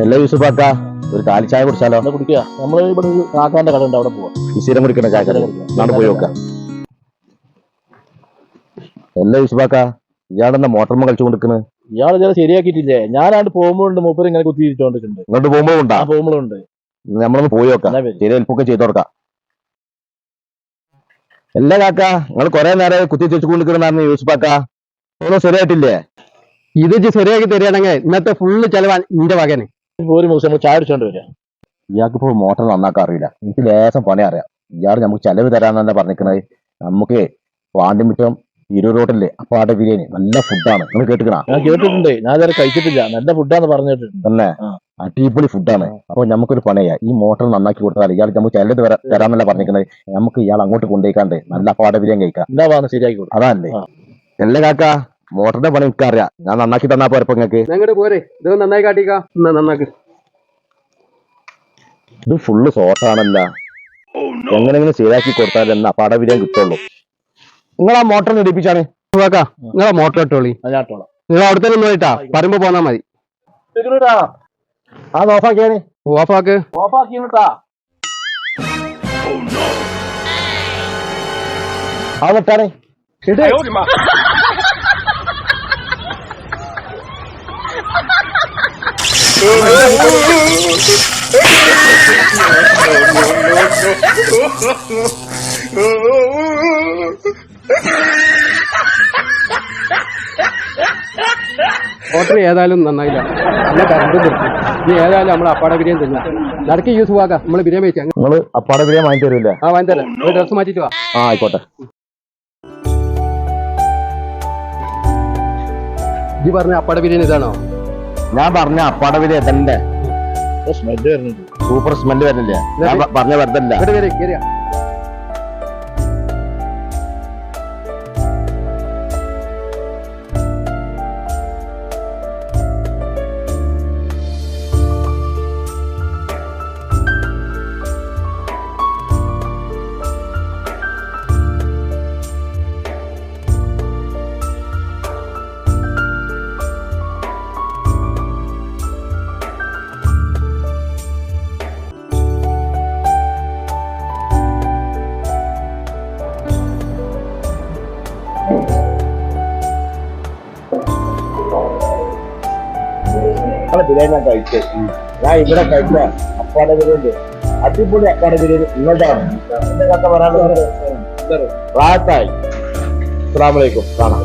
എല്ലാ യൂസുഫാക്ക ഒരു കാലി ചായ കുടിച്ചാലോ? കുടിക്കുക. നമ്മൾ ഇവിടെ ഒരു കാക്കാന്റെ കട ഉണ്ട് അവിടെ പോവാം. ഈ സ്ഥിരം കുടിക്കണ ചായ കട നാളെ പോയി നോക്കാം. എല്ലാ യൂസുഫാക്ക ഇയാളെന്താ മോട്ടർമ കളിച്ചു കൊടുക്കുന്നത് ഇയാൾ ഇതുവരെ ശരിയാക്കിയിട്ടില്ലേ? ഞാനാണ്ട് പോകുമ്പോഴുണ്ട് മൂപ്പർ ഇങ്ങനെ കുത്തിയിരിച്ചോണ്ടിട്ടുണ്ട് ഇങ്ങോട്ട് പോകുമ്പോ ഉണ്ടാ? ആ പോകുമ്പോഴുണ്ട് നമ്മളൊന്ന് പോയി നോക്കാം. ശരി ഹെൽപ്പൊക്കെ ചെയ്ത് കൊടുക്കാം. എല്ലാ കാക്ക നിങ്ങൾ കുറെ നേരം കുത്തി ചോദിച്ചുകൊണ്ടിരിക്കുന്ന കൊണ്ടിരിക്കുന്ന യൂസുഫാക്ക ഒന്നും ശരിയായിട്ടില്ലേ? ഇത് ശരിയാക്കി തരികയാണെങ്കിൽ ഇന്നത്തെ ഫുള്ള് ചെലവാ നിന്റെ വകന് ഒരു ദിവസം നമ്മൾ ചായ അടിച്ചോണ്ട് വരിക. ഇയാൾക്ക് ഇപ്പോൾ മോട്ടർ നന്നാക്കാൻ അറിയില്ല. എനിക്ക് ലേശം പണി അറിയാം. ഇയാൾ നമുക്ക് ചെലവ് തരാന്നല്ല പറഞ്ഞിരിക്കണത് നമുക്ക് വാണ്ടിമിറ്റം ഇരുപത് റോട്ടില്ലേ ആടെ ബിരിയാണി നല്ല ഫുഡാണ് നിങ്ങൾ കേട്ടിക്കണ ഞാൻ കേട്ടിട്ടുണ്ട്. ഞാൻ ഇതുവരെ കഴിച്ചിട്ടില്ല. നല്ല ഫുഡാന്ന് പറഞ്ഞിട്ടുണ്ട്. അല്ലെ. അടിപൊളി ഫുഡാണ് അപ്പൊ നമുക്കൊരു പണിയാ. ഈ മോട്ടർ നന്നാക്കി കൊടുത്താൽ ഇയാൾ നമുക്ക് ചെലവ് തരാ- തരാന്നല്ല പറഞ്ഞിരിക്കണത് നമുക്ക് ഇയാൾ അങ്ങോട്ട് കൊണ്ടുപോയിക്കാണ്ട് നല്ല അപ്പാടെ ബിരിയാണി കഴിക്കാം. എന്താ ശരിയാക്കി കൊടുക്കും. അതല്ലേ ആ. എല്ലാ കാക്ക? മോട്ടറിന്റെ പണി എനിക്ക് അറിയാം ഞാൻ നന്നാക്കി തന്നാ പോരെ നിങ്ങൾക്ക് പോരെ. ഇത് നന്നായി കാട്ടിക്കാ. നന്നാക്ക്. ഇത് ഫുള്ള് സോട്ടാണല്ല എങ്ങനെങ്കിലും ശരിയാക്കി കൊടുത്താൽ എന്നാ ബിരിയാണി കിട്ടുള്ളൂ. നിങ്ങൾ ആ മോട്ടർ ഇടിപ്പിച്ചാണ്? വാക്കാ. നിങ്ങളെ മോട്ടർ ഇട്ടോളി. നിങ്ങൾ അവിടെ തന്നെ പോയിട്ടാ. പറയുമ്പോ പോന്നാ മതി. ആ നോക്കാക്കിയാണ് ഓഫാക്ക്. ഓഫാക്കിട്ടാ ആ നിട്ടാണ് ഏതായാലും നന്നായില്ല. നല്ല കറണ്ട് നിർത്തി ഇനി ഏതായാലും നമ്മൾ അപ്പാട ബിരിയാണി തിന്നാ. നടക്ക് യൂസ് ആക്കാം നമ്മൾ ബിരിയാണി വെച്ചാൽ നിങ്ങൾ അപ്പാട ബിരിയാണി വാങ്ങി തരൂല്ലേ ആ വാങ്ങി തരാം. ഡ്രസ്സ് ഡ്രസ് മാറ്റിട്ട് വാ. ആ ആയിക്കോട്ടെ. ഇജ്ജ് പറഞ്ഞ അപ്പാട ബിരിയാണി ഇതാണോ? ഞാൻ പറഞ്ഞ അപ്പാടെ ബിരിയാണി തന്നെ സ്മെല്ല് വരുന്നുണ്ട്. സൂപ്പർ സ്മെല്ല് വരുന്നില്ലേ? ഞാൻ പറഞ്ഞ വെറുതെ നിങ്ങളെ ബിരിയാണി ഞാൻ കഴിച്ചു. ഞാൻ ഇവിടെ കഴിച്ച അപ്പാടെ ബിരിയാണി. അടിപൊളി അപ്പാടെ ബിരിയാണി. ഇങ്ങോട്ടാണ്. എന്റെ കഥ പറയാനുള്ളത്? റാത്തായി വലൈക്കും കാണാം.